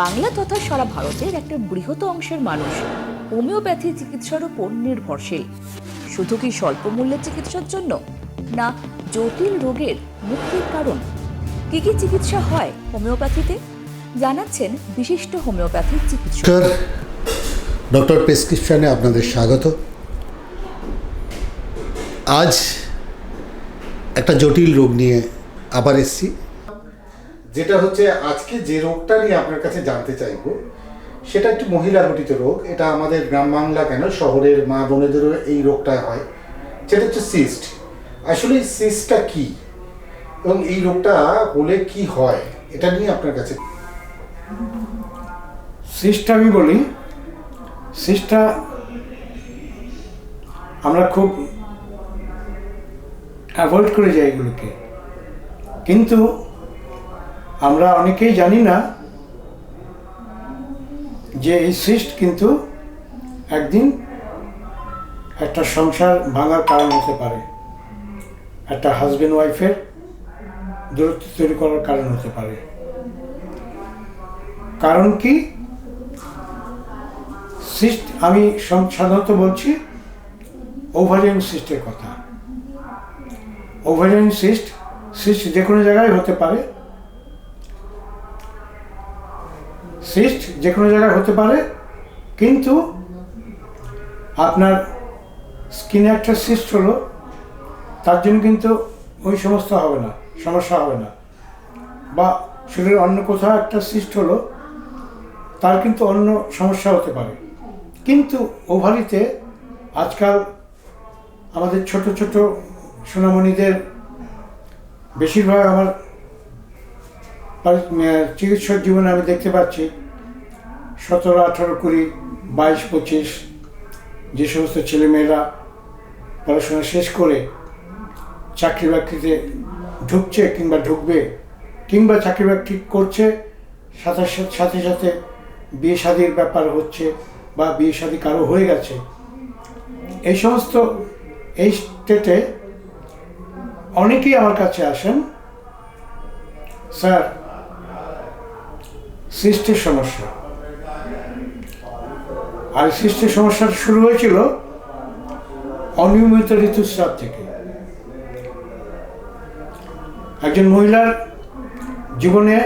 বাংলা তথা সারা ভারতের একটা বৃহৎ অংশের মানুষ। হোমিওপ্যাথি চিকিৎসার উপর নির্ভরশীল। শুধু কি স্বল্প মূল্যের চিকিৎসার জন্য? না, জটিল রোগের মুক্তির কারণ। কি কি চিকিৎসা হয় হোমিওপ্যাথিতে? জানাচ্ছেন বিশিষ্ট হোমিওপ্যাথি চিকিৎসক। ডক্টর প্রেসক্রিপশানে আপনাদের স্বাগত। আজ একটা জটিল রোগ নিয়ে আবার এসেছি। যেটা হচ্ছে আজকে যে রোগটা নিয়ে আপনার কাছে জানতে চাইব, সেটা একটি মহিলা ঘটিত রোগ। এটা আমাদের গ্রাম বাংলা কেন? শহরের মা বোনেদেরও এই রোগটা হয়। সেটা হচ্ছে সিস্ট আসলে সিস্টটা কি? এবং এই রোগটা হলে কি হয়? এটা নিয়ে আপনার কাছে সিস্টটা আমি বলি। সিস্টটা আমরা খুব অ্যাভয়েড করে যাই এগুলোকে। কিন্তু আমরা অনেকেই জানি না যে এই সিস্ট কিন্তু একদিন একটা সংসার ভাঙার কারণ হতে পারে। একটা হাজব্যান্ড ওয়াইফের দূরত্ব তৈরি করার কারণ হতে পারে। কারণ কি? সিস্ট আমি সাধারণত বলছি ওভারিয়ান সিস্টের কথা। ওভারিয়ান সিস্ট সিস্ট যে কোনো জায়গায় হতে পারে। সিস্ট যে কোনো জায়গায় হতে পারে, কিন্তু আপনার স্কিনে একটা সিস্ট হলো, তার জন্য কিন্তু ওই সমস্ত হবে না, সমস্যা হবে না। বা শরীরের অন্য কোথাও একটা সিস্ট হলো, তার কিন্তু অন্য সমস্যা হতে পারে। কিন্তু ওভারিতে আজকাল আমাদের ছোট ছোট সোনামণিদের, বেশিরভাগ আমার চিকিৎসক জীবনে আমি দেখতে পাচ্ছি সতেরো, আঠারো, কুড়ি, বাইশ, পঁচিশ, যে সমস্ত ছেলেমেয়েরা পড়াশোনা শেষ করে চাকরি বাকরিতে ঢুকছে কিংবা ঢুকবে, কিংবা চাকরি বাকরি করছে, সাথে সাথে- সাথে বিয়ে শাদির ব্যাপার হচ্ছে বা বিয়ে শাদি কারও হয়ে গেছে। এই সমস্ত, এই স্টেটে অনেকেই আমার কাছে আসেন, স্যার সৃষ্টির সমস্যা। আর সৃষ্টির সমস্যা শুরু হয়েছিল অনিয়মিত ঋতুস্রাব থেকে। একজন মহিলার জীবনে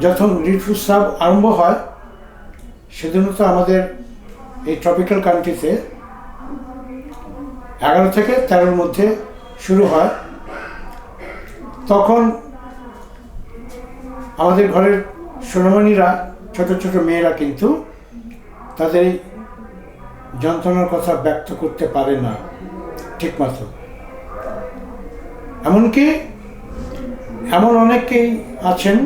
যখন ঋতুস্রাব আরম্ভ হয় সেদিন তো আমাদের এই ট্রপিক্যাল কান্ট্রিতে এগারো থেকে তেরোর মধ্যে শুরু হয়। তখন আমাদের ঘরের সোনামণিরা, ছোট ছোট মেয়েরা কিন্তু তাদের এই যন্ত্রণার কথা ব্যক্ত করতে পারে না ঠিকমতো এমনকি এমন অনেকেই আছেন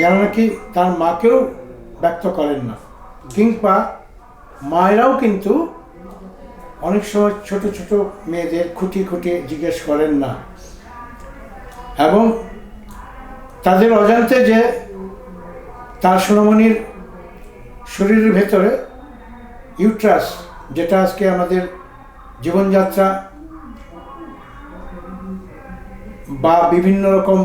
যারা নাকি তার মাকেও ব্যক্ত করেন না, কিংবা মায়েরাও কিন্তু অনেক সময় ছোট ছোট মেয়েদের খুঁটি খুঁটি জিজ্ঞেস করেন না। এবং তাদের অজান্তে যে তার সোনামণির শরীরের ভেতরে ইউট্রাস, যেটা আজকে আমাদের জীবনযাত্রা বা বিভিন্ন রকম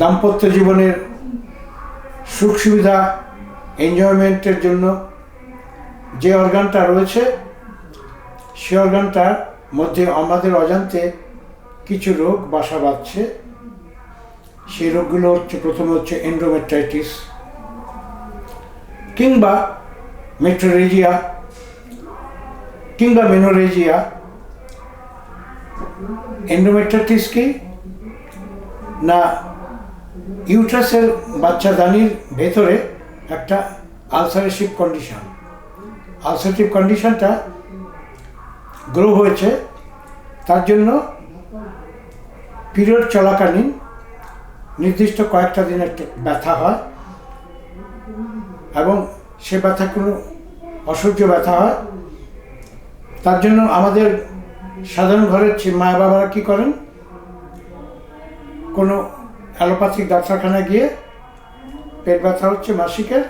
দাম্পত্য জীবনের সুখ সুবিধা এনজয়মেন্টের জন্য যে অর্গানটা রয়েছে, সে অর্গানটার মধ্যে আমাদের অজান্তে কিছু রোগ, বাসা বাঁধছে। সেই রোগগুলো হচ্ছে, প্রথমে হচ্ছে এন্ডোমেট্রাইটিস কিংবা মেট্রোরেজিয়া কিংবা মেনোরেজিয়া এন্ডোমেট্রাইটিস কি? না ইউট্রাসের বাচ্চাদানির ভেতরে একটা আলসারেটিভ কন্ডিশন আলসারেটিভ কন্ডিশনটা গ্রো হয়েছে, তার জন্য পিরিয়ড চলাকালীন নির্দিষ্ট কয়েকটা দিনের ব্যথা হয় এবং সে ব্যথা কোনো অসহ্য ব্যথা হয়। তার জন্য আমাদের সাধারণ ঘরের মা বাবারা কী করেন? কোনো অ্যালোপ্যাথিক ডাক্তারখানায় গিয়ে পেট ব্যথা হচ্ছে মাসিকের,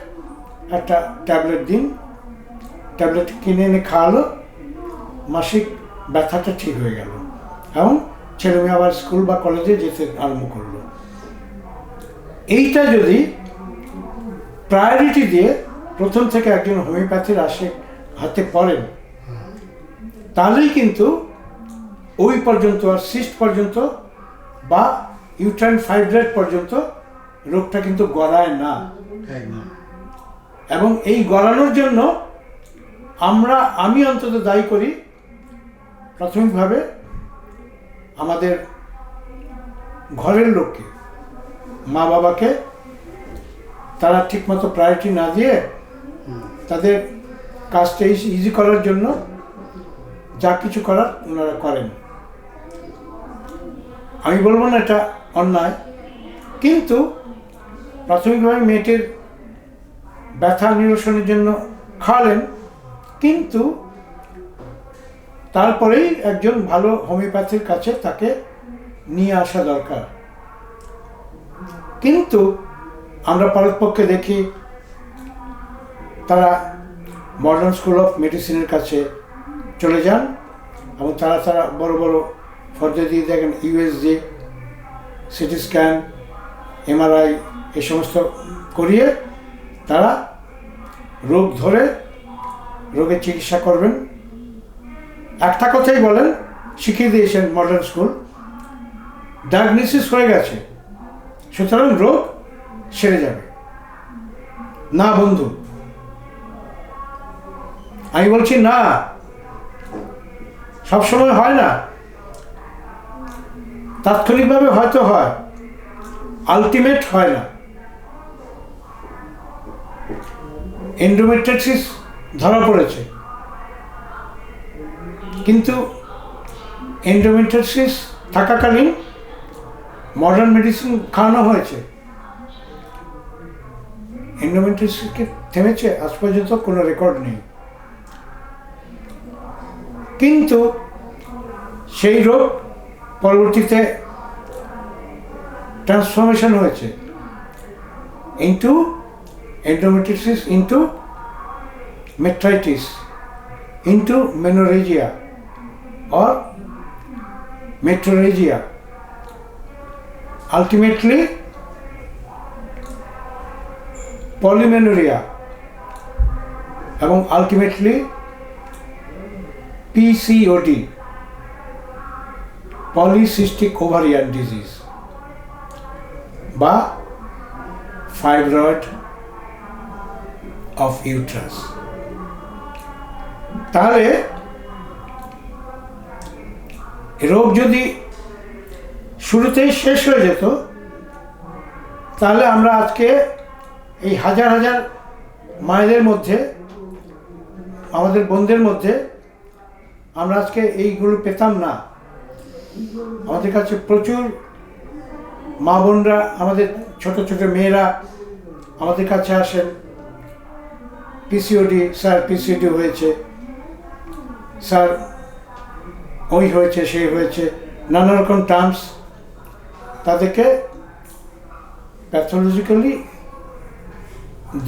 একটা ট্যাবলেট দিন। ট্যাবলেট কিনে এনে খাওয়ালো। মাসিক ব্যথাটা ঠিক হয়ে গেল। এবং ছেলে মেয়ে আবার স্কুল বা কলেজে যেতে আরম্ভ করল। এইটা যদি প্রায়োরিটি দিয়ে প্রথম থেকে একজন হোমিওপ্যাথির আসে, হাতে পড়েন, তাহলেই কিন্তু ওই পর্যন্ত আর সিস্ট পর্যন্ত বা ইউট্রাইন ফাইব্রেট পর্যন্ত রোগটা কিন্তু গড়ায় না। এবং এই গড়ানোর জন্য আমরা, আমি অন্তত দায়ী করি, প্রাথমিকভাবে আমাদের ঘরের লোককে মা বাবাকে তারা ঠিকমতো প্রায়োরিটি না দিয়ে তাদের কাজটা ইজি করার জন্য যা কিছু করার ওনারা করেন। আমি বলব না এটা অন্যায়, কিন্তু প্রাথমিকভাবে মেয়েটির ব্যথা নিরসনের জন্য খাওয়ালেন, কিন্তু তারপরেই একজন ভালো হোমিওপ্যাথির কাছে তাকে নিয়ে আসা দরকার। কিন্তু আমরা পারতপক্ষে দেখি তারা মডার্ন স্কুল অফ মেডিসিনের কাছে চলে যান এবং তারা তারা বড় বড় ফর্দে দিয়ে দেখেন ইউএসজি সিটি স্ক্যান এমআরআই এ সমস্ত করিয়ে তারা রোগ ধরে রোগের চিকিৎসা করবেন। একটা কথাই বলেন, শিখিয়ে দিয়েছেন মডার্ন স্কুল ডায়াগনোসিস হয়ে গেছে। সুতরাং রোগ সেরে যাবে। না, বন্ধু। আমি বলছি না। সবসময় হয় না। তাৎক্ষণিকভাবে হয়তো হয়। আলটিমেট হয় না। এন্ডোমেট্রাইটিস ধরা পড়েছে। কিন্তু এন্ডোমেট্রাইটিস থাকাকালীন মডার্ন মেডিসিন খাওয়ানো হয়েছে। এন্ডোমেট্রাইটিসকে থেমেছে, আজ পর্যন্ত কোনো রেকর্ড নেই। কিন্তু সেই রোগ পরবর্তীতে ট্রান্সফরমেশন হয়েছে। Into endometriosis, into metritis, into menorrhagia or metrorrhagia ultimately polymenorrhea এবং ultimately PCOD polycystic ovarian disease বা ফাইব্রয়েড অফ ইউট্রাস তাহলে, রোগ যদি শুরুতেই শেষ হয়ে যেত, তাহলে আমরা আজকে এই হাজার হাজার মায়েদের মধ্যে, আমাদের বোনদের মধ্যে আমরা আজকে এইগুলো পেতাম না। আমাদের কাছে প্রচুর মা বোনরা, আমাদের ছোট ছোট মেয়েরা আমাদের কাছে আসেন। পিসিওডি স্যার পিসিওডি হয়েছে, স্যার ওই হয়েছে, সেই হয়েছে নানা রকম টার্মস তাদেরকে প্যাথোলজিক্যালি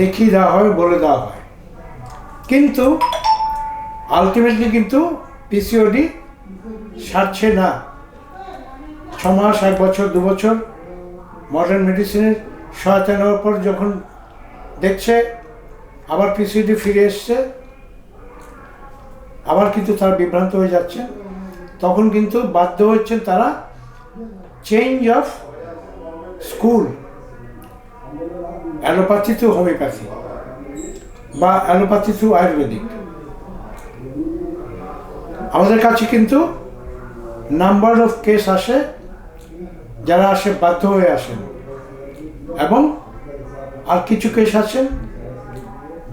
দেখিয়ে দেওয়া হয়, বলে দেওয়া হয়। কিন্তু আলটিমেটলি কিন্তু পিসিওডি সারছে না। ছ মাস, এক বছর, দু বছর মডার্ন মেডিসিনের সহায়তা নেওয়ার পর যখন দেখছে, আবার পিসিডি ফিরে এসছে, আবার কিন্তু তারা বিভ্রান্ত হয়ে যাচ্ছে। তখন কিন্তু বাধ্য হচ্ছেন তারা change of school allopathy to homeopathy বা অ্যালোপ্যাথি টু আয়ুর্বেদিক আমাদের কাছে কিন্তু নাম্বার অফ কেস আসে, যারা আসে বাধ্য হয়ে আসেন। এবং আর কিছু কেস আছেন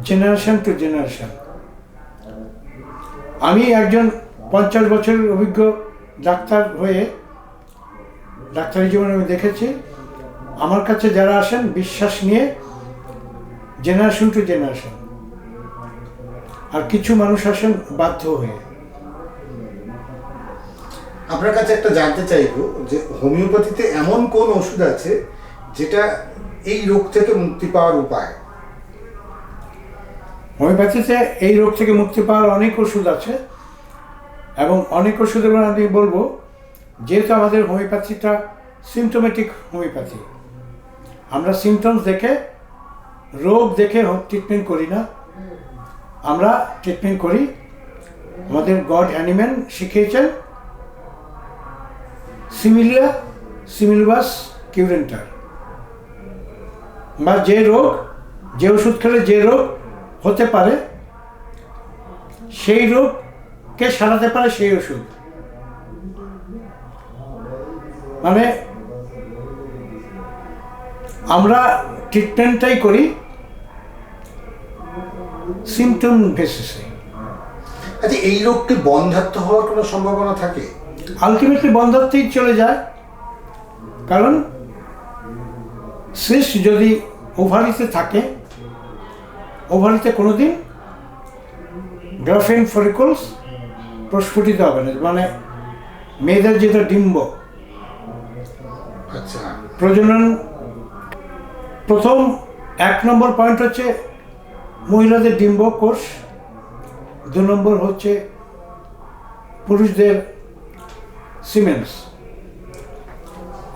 জেনারেশন টু জেনারেশন আমি একজন পঞ্চাশ বছরের অভিজ্ঞ ডাক্তার হয়ে ডাক্তারি জীবনে আমি দেখেছি আমার কাছে যারা আসেন বিশ্বাস নিয়ে জেনারেশন টু জেনারেশন আর কিছু মানুষ আসেন বাধ্য হয়ে। আপনার কাছে একটা জানতে চাইব যে হোমিওপ্যাথিতে এমন কোন ওষুধ আছে যেটা এই রোগ থেকে মুক্তি পাওয়ার উপায়? হোমিওপ্যাথিতে এই রোগ থেকে মুক্তি পাওয়ার অনেক ওষুধ আছে এবং অনেক ওষুধের আমি বলব যেহেতু আমাদের হোমিওপ্যাথিটা সিমটোমেটিক হোমিওপ্যাথি, আমরা সিমটমস দেখে, রোগ দেখে ট্রিটমেন্ট করি না, আমরা ট্রিটমেন্ট করি, আমাদের গড অ্যানিম্যান শিখিয়েছেন, সিমিলিয়া, সিমিলবাস, কিউরেন্টার। বা যে রোগ, যে ওষুধ খেলে যে রোগ হতে পারে, সেই রোগকে সারাতে পারে সেই ওষুধ। মানে আমরা ট্রিটমেন্টটাই করি সিমটম বেসিসে আচ্ছা এই রোগটি বন্ধাত্ম হওয়ার কোনো সম্ভাবনা থাকে? আলটিমেটলি বন্ধত্বেই চলে যায়। কারণ শেষ যদি ওভারিতে থাকে ওভারিতে কোনোদিন গ্রাফিন ফরিকলস প্রস্ফুটিত হবে না। মানে মেয়েদের যেটা ডিম্ব প্রজনন, প্রথম এক নম্বর পয়েন্ট হচ্ছে মহিলাদের ডিম্ব কোষ, দু নম্বর হচ্ছে পুরুষদের সিমেন্স।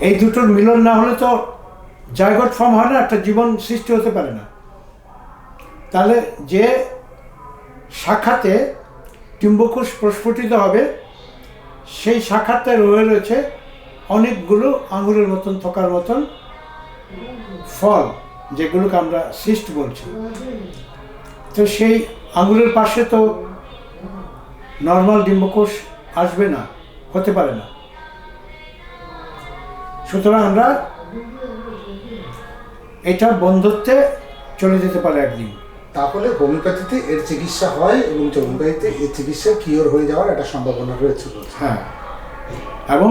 এই দুটোর মিলন না হলে তো জায়গট ফর্ম হয় না, একটা জীবন সৃষ্টি হতে পারে না। তাহলে যে শাখাতে ডিম্বকোষ প্রস্ফুটিত হবে, সেই শাখাতে রয়ে রয়েছে অনেকগুলো আঙুরের মতন থকার মতন ফল যেগুলোকে আমরা সিস্ট বলছি। তো সেই আঙুলের পাশে তো নর্মাল ডিম্বকোষ আসবে না হতে পারে না। সুতরাং আমরা এটা বন্ধুত্বে চলে যেতে পারে একদিন। তাহলে হোমিওপ্যাথিতে এর চিকিৎসা হয় এবং হোমিওপ্যাথিতে এর চিকিৎসা কিওর হয়ে যাওয়ার একটা সম্ভাবনা রয়েছে হ্যাঁ। এবং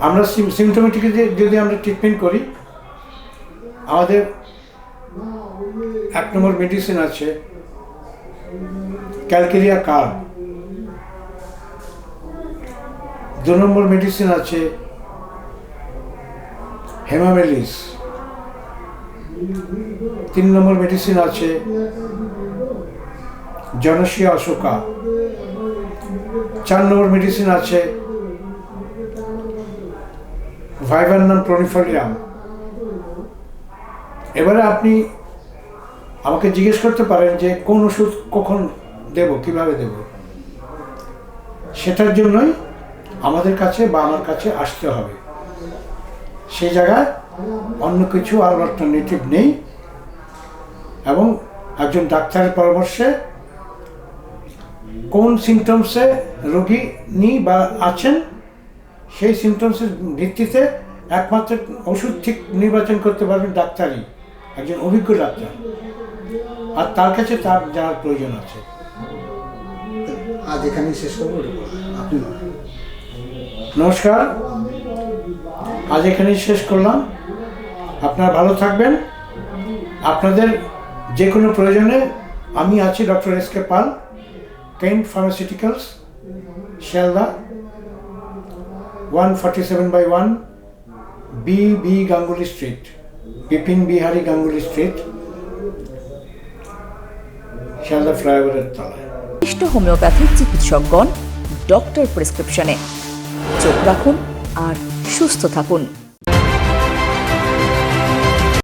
আমরা সিমটোমেটিক যদি আমরা ট্রিটমেন্ট করি, আমাদের এক নম্বর মেডিসিন আছে ক্যালকেরিয়া কার্ড দু নম্বর মেডিসিন আছে হেমামেলিস তিন নম্বর মেডিসিন আছে জনসিয়া অশোকা চার নম্বর মেডিসিন আছে ভাইভান্নাম প্রনিফোলিয়াম এবারে আপনি আমাকে জিজ্ঞেস করতে পারেন যে কোন ওষুধ কখন দেব, কীভাবে দেব? সেটার জন্যই আমাদের কাছে বা আমার কাছে আসতে হবে। সেই জায়গায় অন্য কিছু আর অল্টারনেটিভ নেই এবং একজন ডাক্তারের পরামর্শে কোন সিমটমসে রোগী নি বা আছেন সেই সিমটমসের ভিত্তিতে একমাত্র ওষুধ ঠিক নির্বাচন করতে পারবেন ডাক্তারই একজন অভিজ্ঞ ডাক্তার। আর তার কাছে তার যাওয়ার প্রয়োজন আছে। আজ এখানেই শেষ করব আপনি নমস্কার। আজ এখানেই শেষ করলাম। আপনারা ভালো থাকবেন। আপনাদের যে কোনো প্রয়োজনে আমি আছি doctor S K Pal Kent pharmaceuticals Sealdah one forty seven by one B B Ganguly street Bipin Bihari Ganguly street Sealdah ফ্লাইওভারের তলায় বিশিষ্ট হোমিওপ্যাথিক চিকিৎসকগণ ডক্টর প্রেসক্রিপশনে চোখ রাখুন আর সুস্থ থাকুন